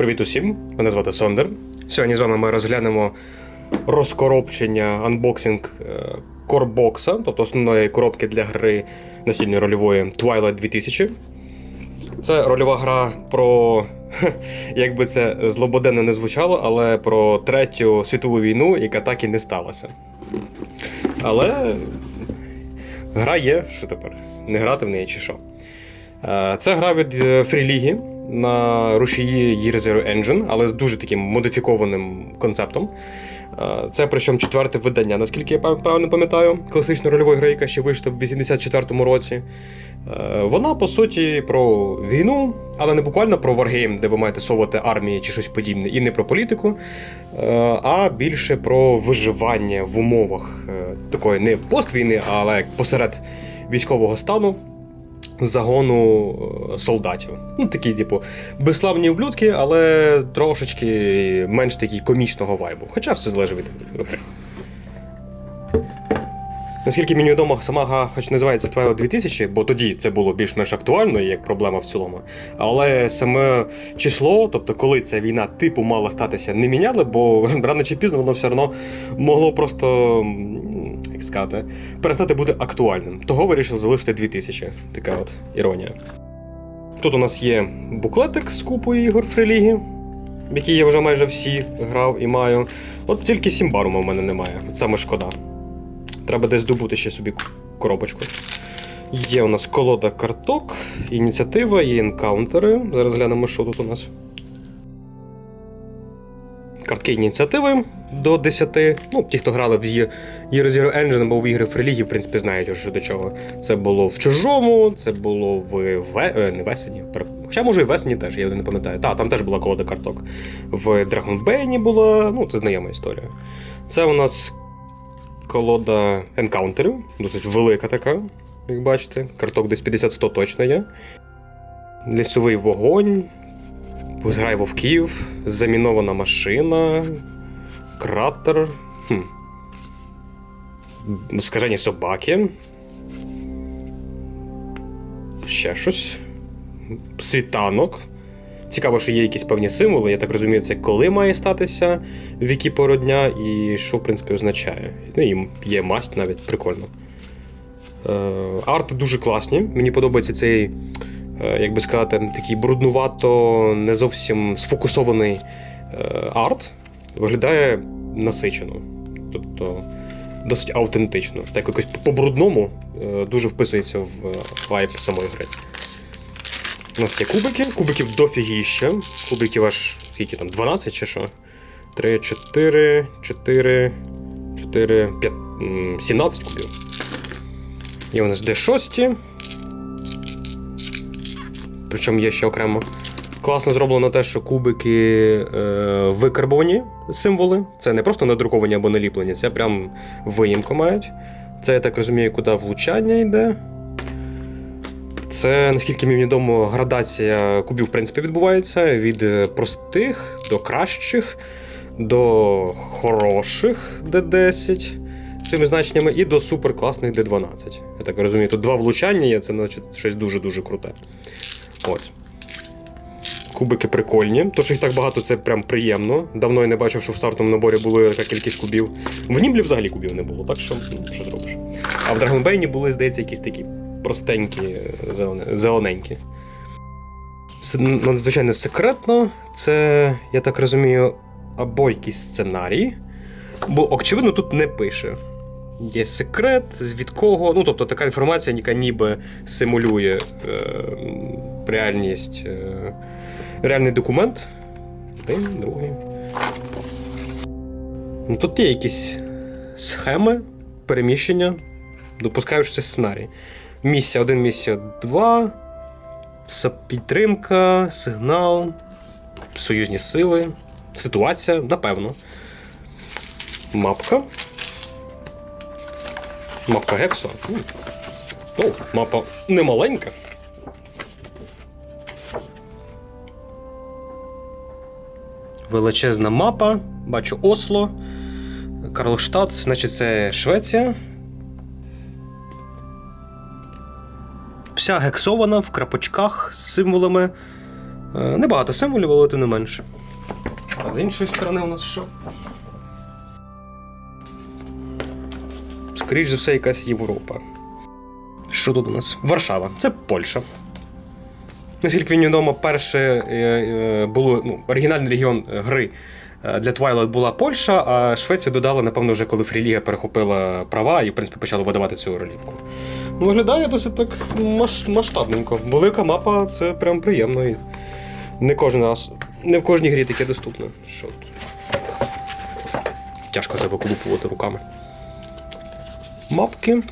Привіт усім! Мене звати Сондер. Сьогодні з вами ми розглянемо розкоробчення, анбоксинг е, корбокса, тобто основної коробки для гри настільної рольової Twilight 2000. Це рольова гра про, як би це злободенно не звучало, але про третю світову війну, яка так і не сталася. Але гра є, що тепер? Не грати в неї чи що. Е, Це гра від е, Фріліги на рушії Year Zero Engine, але з дуже таким модифікованим концептом. Е, Це причому четверте видання, наскільки я правильно пам'ятаю, класичної рольової гри, яка ще вийшла в 84-му році. Е, Вона, по суті, про війну, але не буквально про варгейм, де ви маєте совувати армії чи щось подібне, і не про політику, е, а більше про виживання в умовах такої не поствійни, але посеред військового стану загону е, солдатів. Ну, такі, типу, безславні ублюдки, але трошечки менш такі комічного вайбу. Хоча все залежить від гри. Наскільки мені відомо, сама гра хоч називається Twilight 2000, бо тоді це було більш-менш актуально, як проблема в цілому. Але саме число, тобто коли ця війна типу мала статися, не міняли, бо рано чи пізно воно все одно могло просто, м, перестати бути актуальним. Того вирішив залишити 2000. Така от іронія. Тут у нас є буклетик з купою ігор Фріліги, в які я вже майже всі грав і маю. От тільки Сімбарума в мене немає. Саме шкода. Треба десь добути ще собі коробочку. Є у нас колода карток, ініціатива, є енкаунтери. Зараз глянемо, що тут у нас. Картки ініціативи до 10. Ну, ті, хто грали в Year Zero Engine або в ігри Фрелігі, в принципі, знають вже до чого. Це було в чужому, це було в ве... е, не весені. Хоча, може, і весені теж, я не пам'ятаю. Так, там теж була колода карток. В Dragonbane була, ну, це знайома історія. Це у нас колода енкаунтерів, досить велика така, як бачите. Карток десь 50-100 точно є. Лісовий вогонь, зграй вовків, замінована машина, кратер. Хм. Скажені собаки. Ще щось. Світанок. Цікаво, що є якісь певні символи. Я так розумію, це коли має статися, в які пору дня і що, в принципі, означає. Ну і є масть навіть прикольно. Е, арти дуже класні. Мені подобається цей, як би сказати, такий бруднувато, не зовсім сфокусований е, арт. Виглядає насичено. Тобто досить автентично. Так якось по-брудному е, дуже вписується в е, вайб самої гри. У нас є кубики, кубиків дофігіща. Кубиків аж скільки там, 12 чи що? 3, 4, 4, 4, 5, 17 кубів. Є у нас D6. Причому є ще окремо. Класно зроблено те, що кубики е, викарбовані символи. Це не просто надруковані або наліплені, це прям виїмку мають. Це, я так розумію, куди влучання йде. Це, наскільки мені відомо, градація кубів, в принципі, відбувається від е, простих до кращих, до хороших D10 цими значеннями, і до суперкласних D12. Я так розумію, тут два влучання є, це значить щось дуже-дуже круте. Ось. Кубики прикольні. То, що їх так багато, це прям приємно. Давно я не бачив, що в стартовому наборі була така кількість кубів. В Німблі взагалі кубів не було, так що ну, що зробиш. А в Драгонбейні були, здається, якісь такі простенькі, зелененькі. Надзвичайно секретно. Це, я так розумію, або якийсь сценарій. Бо, очевидно, тут не пише. Є секрет, від кого. Ну, тобто така інформація, яка ніби симулює е, реальність. Е, реальний документ. Один, другий. Ну, тут є якісь схеми переміщення. Допускаю, що це сценарій. Місія 1, місія 2. Підтримка, сигнал, союзні сили, ситуація, напевно. Мапка. Мапка Гексо. М. Ну, мапа не Величезна мапа. Бачу Осло. Карлштадт, значить, це Швеція. Вся гексована в крапочках з символами. Е, Небагато символів, але тим не менше. А з іншої сторони у нас що? Скоріше за все, якась Європа. Що тут у нас? Варшава. Це Польща. Наскільки мені відомо, перше е, е, було ну, оригінальний регіон гри е, для Twilight була Польща, а Швецію додали, напевно, вже коли Фріліга перехопила права і, в принципі, почали видавати цю ролівку. Ну, Виглядає досить так масштабненько. Велика мапа це прям приємно. І не кожен раз, не в кожній грі таке доступно. Що? Тяжко це виколупувати руками. Мапки.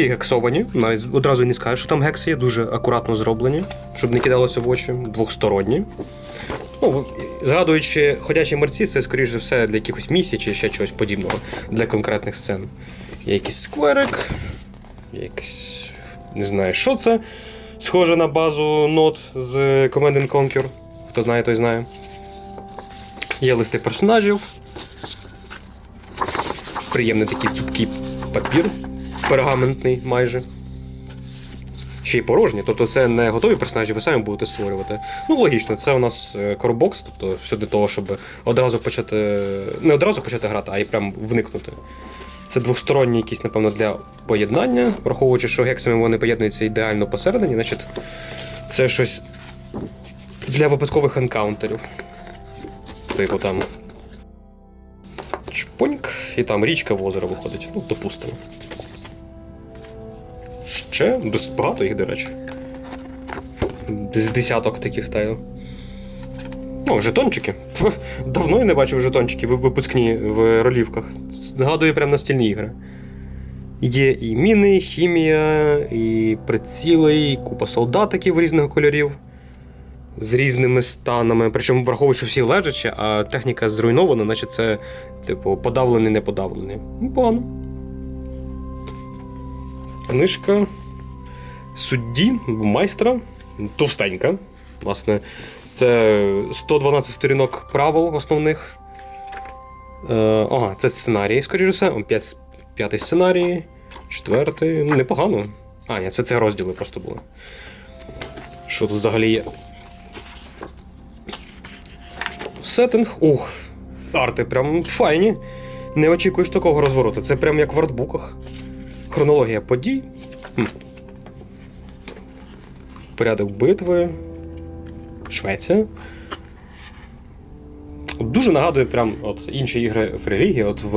Всі гексовані, навіть одразу не скажеш, що там гекси є, дуже акуратно зроблені, щоб не кидалося в очі, двохсторонні. Ну, згадуючи ходячі мерці, це, скоріш за все, для якихось місій чи ще чогось подібного для конкретних сцен. Є якийсь скверик, є якийсь. не знаю, що це. Схоже на базу нот з Command and Conquer. Хто знає, той знає. Є листи персонажів. Приємний такий цупкий папір, пергаментний майже. Ще й порожні, тобто це не готові персонажі, ви самі будете створювати. Ну, логічно, це у нас е, коробокс, тобто все для того, щоб одразу почати. Не одразу почати грати, а й прям вникнути. Це двосторонній якийсь, напевно, для поєднання, враховуючи, що гексами вони поєднуються ідеально посередині, значить це щось для випадкових енкаунтерів. Типу там. Чпоньк, і там річка в озеро виходить. Ну, допустимо. Ще досить багато їх, до речі. З десяток таких тайлів. Ну, жетончики. Давно я не бачив жетончиків в випускні в ролівках. Нагадує прям настільні ігри. Є і міни, хімія, і приціли, і купа солдатиків різних кольорів з різними станами. Причому враховуючи, всі лежачі, а техніка зруйнована, значить це, типу, подавлений, не подавлений. Ну, погано. Книжка судді, майстра, товстенька. Власне, це 112 сторінок правил основних. Е, ага, це сценарій, скоріше все. П'ятий сценарій, четвертий. Ну, непогано. А, ні, це, це розділи просто були. Що тут взагалі є? Сеттинг. Ух, арти прям файні. Не очікуєш такого розвороту. Це прям як в артбуках. Хронологія подій. Хм. Порядок битви. Швеція. Дуже нагадує прям от інші ігри в. От в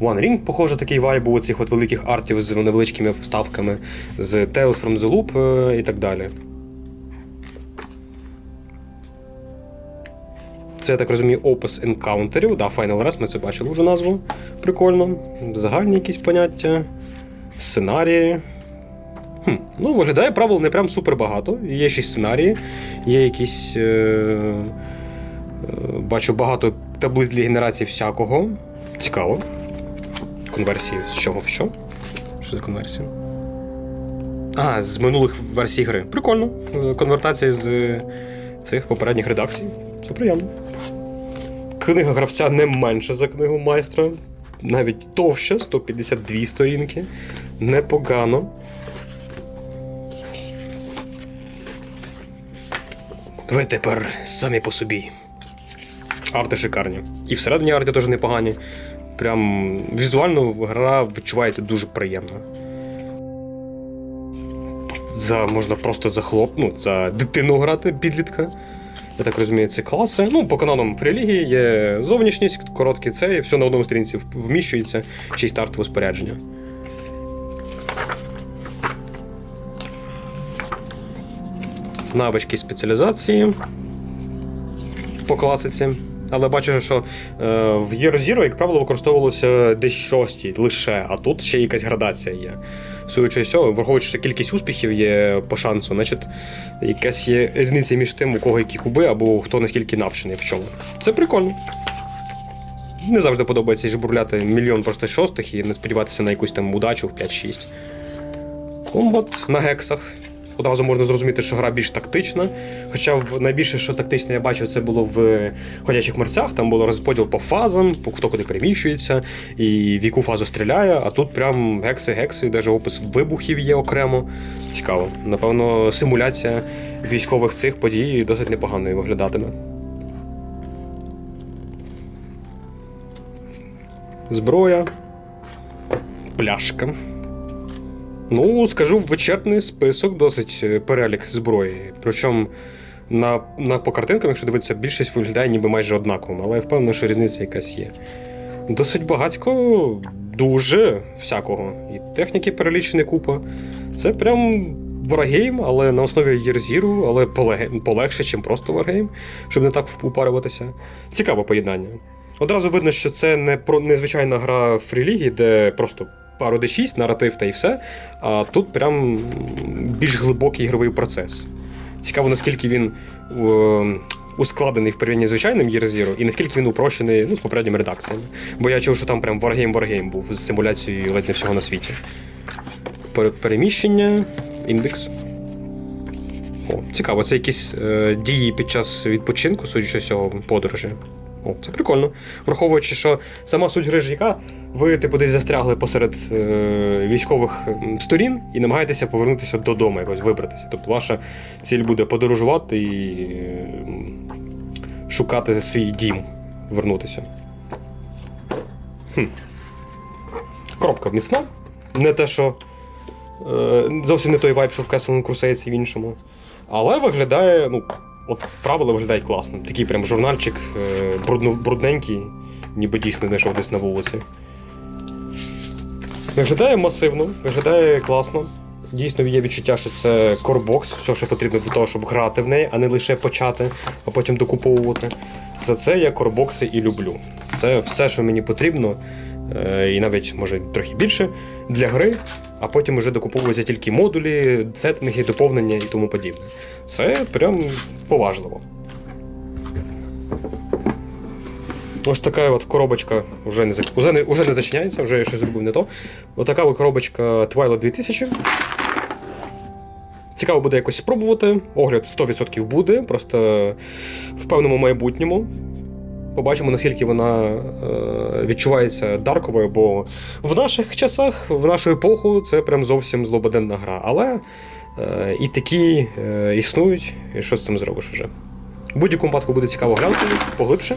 One Ring, похоже, такий вайб був цих от великих артів з невеличкими вставками, з Tales from the Loop е, і так далі. Це, я так розумію, опис енкаунтерів. Да, Final Rest, ми це бачили вже назву. Прикольно. Загальні якісь поняття, сценарії. Ну, виглядає правил не прям супер багато. Є ще сценарії, є якісь. Е- е- бачу багато таблиць для генерації всякого. Цікаво. Конверсії з чого в що? Що за конверсія? А, з минулих версій гри. Прикольно. Конвертація з е, цих попередніх редакцій. Це приємно. Книга гравця не менша за книгу майстра. Навіть товща, 152 сторінки. Непогано. Ви тепер самі по собі. Арти шикарні. І всередині арти теж непогані. Прям візуально гра відчувається дуже приємно. За, можна просто за хлоп, ну, за дитину грати, підлітка. Я так розумію, це класи. Ну, по канонам релігії є зовнішність, короткий цей, все на одному сторінці вміщується, й стартове спорядження. Навички спеціалізації по класиці. Але бачу, що е, в Year Zero, як правило, використовувалося десь шості лише, а тут ще якась градація є. Судячи з цього, враховуючи, що кількість успіхів є по шансу, значить якась є різниця між тим, у кого які куби, або хто наскільки навчений в чому. Це прикольно. Не завжди подобається жбурляти мільйон просто шостих і не сподіватися на якусь там удачу в 5-6. Комбат на гексах. Одразу можна зрозуміти, що гра більш тактична. Хоча в найбільше, що тактичне я бачив, це було в ходячих мерцях. Там було розподіл по фазам, по хто куди переміщується, і в яку фазу стріляє. А тут прям гекси, гекси, навіть опис вибухів є окремо. Цікаво. Напевно, симуляція військових цих подій досить непоганою виглядатиме. Зброя. Пляшка. Ну, скажу, вичерпний список, досить е, перелік зброї. Причому на, на, по картинкам, якщо дивитися, більшість виглядає ніби майже однаковим, але я впевнений, що різниця якась є. Досить багатько, дуже всякого. І техніки перелічені купа. Це прям варгейм, але на основі Єрзіру, але полегше, ніж просто варгейм, щоб не так упарюватися. Цікаве поєднання. Одразу видно, що це не про незвичайна гра фрілігі, де просто пару D6, наратив та й все. А тут прям більш глибокий ігровий процес. Цікаво, наскільки він е, ускладений в порівнянні з звичайним Year Zero, і наскільки він упрощений ну, з попередніми редакціями. Бо я чув, що там прям варгейм-варгейм був з симуляцією ледь не всього на світі. Переміщення, індекс. О, цікаво, це якісь е, дії під час відпочинку, судячи з цього, подорожі. О, це прикольно. Враховуючи, що сама суть гри ж яка, ви типу десь застрягли посеред е, військових сторін і намагаєтеся повернутися додому, якось вибратися. Тобто ваша ціль буде подорожувати і е, шукати свій дім, вернутися. Хм. Коробка міцна. Не те, що е, зовсім не той вайб, що в Castle Crusades і в іншому. Але виглядає, ну, от правила виглядають класно. Такий прям журнальчик е, брудно, брудненький, ніби дійсно знайшов десь на вулиці. Виглядає масивно, виглядає класно. Дійсно є відчуття, що це корбокс, все, що потрібно для того, щоб грати в неї, а не лише почати, а потім докуповувати. За це я корбокси і люблю. Це все, що мені потрібно, е, і навіть може трохи більше для гри, а потім вже докуповуються тільки модулі, сеттинги, доповнення і тому подібне. Це прям поважливо. Ось така от коробочка вже не, уже не, уже не зачиняється, вже я щось зробив не то. Ось така от коробочка Twilight 2000. Цікаво буде якось спробувати. Огляд 100% буде, просто в певному майбутньому. Побачимо, наскільки вона е, відчувається дарковою, бо в наших часах, в нашу епоху, це прям зовсім злободенна гра. Але е, і такі е, існують, і що з цим зробиш уже. В будь-якому випадку буде цікаво глянути поглибше.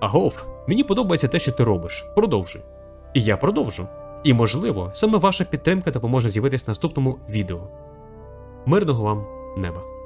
Агов, мені подобається те, що ти робиш. Продовжуй. І я продовжу. І можливо, саме ваша підтримка допоможе з'явитись в наступному відео. Мирного вам неба!